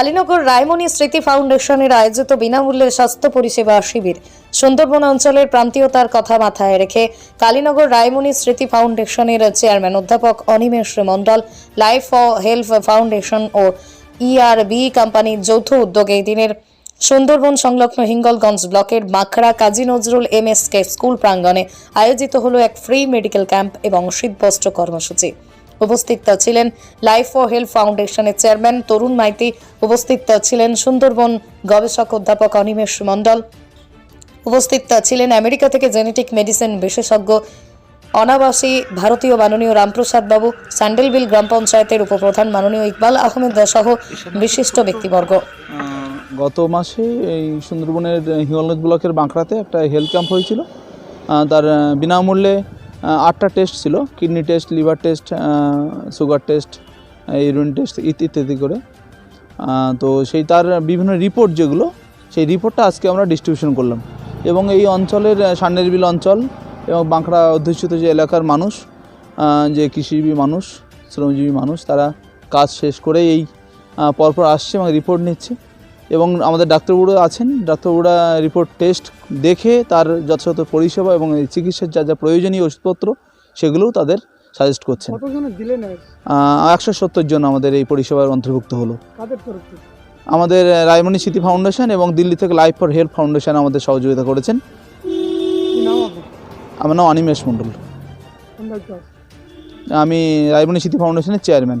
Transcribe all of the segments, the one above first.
কালীনগর রায়মণি স্মৃতি ফাউন্ডেশনের আয়োজিত বিনামূল্যে স্বাস্থ্য পরিষেবা শিবির সুন্দরবন অঞ্চলের প্রান্তীয়তার কথা মাথায় রেখে কালীনগর রায়মণি স্মৃতি ফাউন্ডেশনের চেয়ারম্যান অধ্যাপক Animesh Mondal, Life for Health Foundation O ERB কোম্পানির যৌথ উদ্যোগে এই দিনের সুন্দরবন সংলগ্ন হিঙ্গলগঞ্জ ব্লকের Makhra Kazi Nazrul M S K school প্রাঙ্গণে আয়োজিত হলো এক ফ্রি মেডিকেল ক্যাম্প এবং শীতবস্ত্র কর্মসূচি। উপস্থিত ছিলেন লাইফ ফর হেলথ ফাউন্ডেশনের চেয়ারম্যান তরুণ মাইতি। উপস্থিত ছিলেন সুন্দরবন গবেষক অধ্যাপক অনিমেষ মণ্ডল। উপস্থিত ছিলেন আমেরিকা থেকে জেনেটিক মেডিসিন বিশেষজ্ঞ অনাবাসী ভারতীয় মাননীয় রামপ্রসাদ বাবু স্যান্ডেলবিল গ্রাম পঞ্চায়েতের উপপ্রধান মাননীয় ইকবাল আহমেদ সহ বিশিষ্ট ব্যক্তিবর্গ। গত মাসে এই সুন্দরবনের হিঙ্গলগঞ্জ ব্লকের বাঁকড়াতে একটা হেলথ ক্যাম্প হয়েছিল। তার বিনামূল্যে আটটা টেস্ট ছিল kidney test liver test sugar test urine test ইত্যাদি করে। তো সেই তার বিভিন্ন রিপোর্ট যেগুলো, সেই রিপোর্টটা আজকে আমরা ডিস্ট্রিবিউশন করলাম। এবং এই অঞ্চলের সান্নেরবিল অঞ্চল এবং বাঁকড়া অধ্যুষিত যে এলাকার মানুষ যে কৃষিজীবী মানুষ, শ্রমজীবী মানুষ, তারা কাজ শেষ করে এই পরপর আসছে এবং রিপোর্ট নিচ্ছে। এবং আমাদের ডাক্তারবাবুরা আছেন। ডাক্তারবাবুরা রিপোর্ট টেস্ট দেখে তার যথাযথ পরিষেবা এবং এই চিকিৎসার যা যা প্রয়োজনীয় ওষুধপত্র সেগুলোও তাদের সাজেস্ট করছেন। একশো সত্তর জন আমাদের এই পরিষেবার অন্তর্ভুক্ত হলো। আমাদের রায়মণি স্মৃতি ফাউন্ডেশন এবং দিল্লি থেকে লাইফ ফর হেলথ ফাউন্ডেশন আমাদের সহযোগিতা করেছেন। আমার নাম অনিমেষ মণ্ডল। আমি রায়মণি স্মৃতি ফাউন্ডেশনের চেয়ারম্যান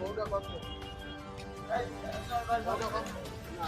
ওটা কত এই ওটা কত না